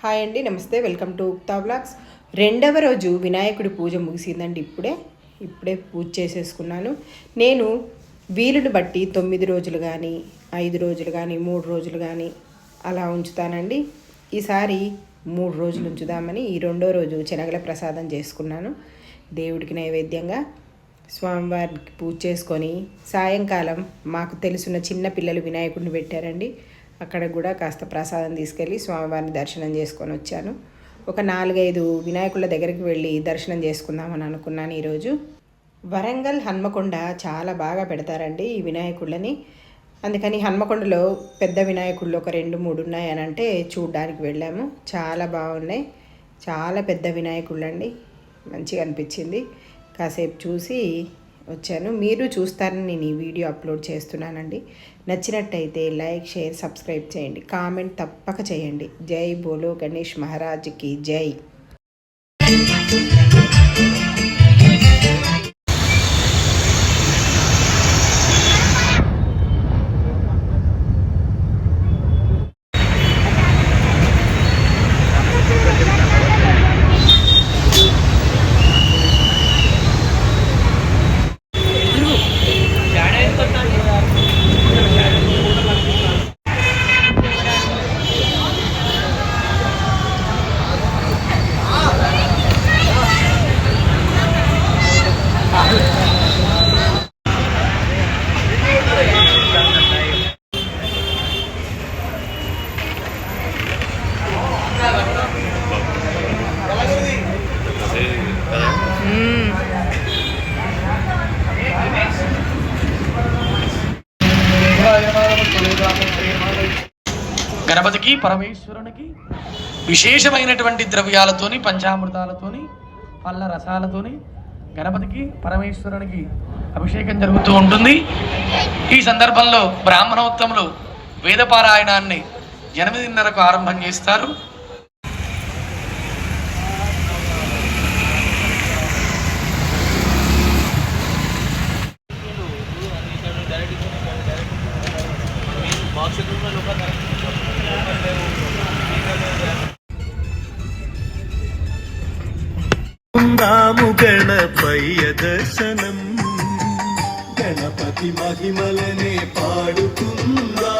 Hi అండి నమస్తే. Welcome to ఉక్తా blogs రెండవ రోజు వినాయకుడి పూజ ముగిసిందండి ఇప్పుడే. ఇప్పుడే పూజ చేసేసుకున్నాను. నేను వీలుని బట్టి తొమ్మిది రోజులు కానీ ఐదు రోజులు కానీ మూడు రోజులు కానీ అలా ఉంచుతానండి. ఈసారి మూడు రోజులు ఉంచుదామని ఈ రెండో రోజు శనగల ప్రసాదం చేసుకున్నాను. దేవుడికి నైవేద్యంగా స్వామివారికి పూజ చేసుకొని సాయంకాలం మాకు తెలిసిన చిన్న పిల్లలు వినాయకుడిని పెట్టారండి. అక్కడ కూడా కాస్త ప్రసాదం తీసుకెళ్ళి స్వామివారిని దర్శనం చేసుకొని వచ్చాను. ఒక నాలుగైదు వినాయకుల దగ్గరికి వెళ్ళి దర్శనం చేసుకుందామని అనుకున్నాను ఈరోజు. వరంగల్ హన్మకొండ చాలా బాగా పెడతారండి ఈ వినాయకుళ్ళని. అందుకని హన్మకొండలో పెద్ద వినాయకుళ్ళు ఒక రెండు మూడు ఉన్నాయి అని అంటే చూడ్డానికి వెళ్ళాము. చాలా బాగున్నాయి. చాలా పెద్ద వినాయకుళ్ళు అండి మంచిగా అనిపించింది. కాసేపు చూసి వచ్చాను. మీరు చూస్తారని నేను ఈ వీడియో అప్లోడ్ చేస్తున్నానండి. నచ్చినట్టయితే లైక్ షేర్ సబ్స్క్రైబ్ చేయండి. కామెంట్ తప్పక చేయండి. జై బోలో గణేష్ మహారాజ్కి జై. గణపతికి పరమేశ్వరునికి విశేషమైనటువంటి ద్రవ్యాలతోని పంచామృతాలతోని పళ్ళ రసాలతోని గణపతికి పరమేశ్వరునికి అభిషేకం జరుగుతూ ఉంటుంది. ఈ సందర్భంలో బ్రాహ్మణోత్తములు వేదపారాయణాన్ని ఎనిమిదిన్నరకు ఆరంభం చేస్తారు. నాము గణపయ్య దర్శనం. గణపతి మహిమలనే పాడుకుందా.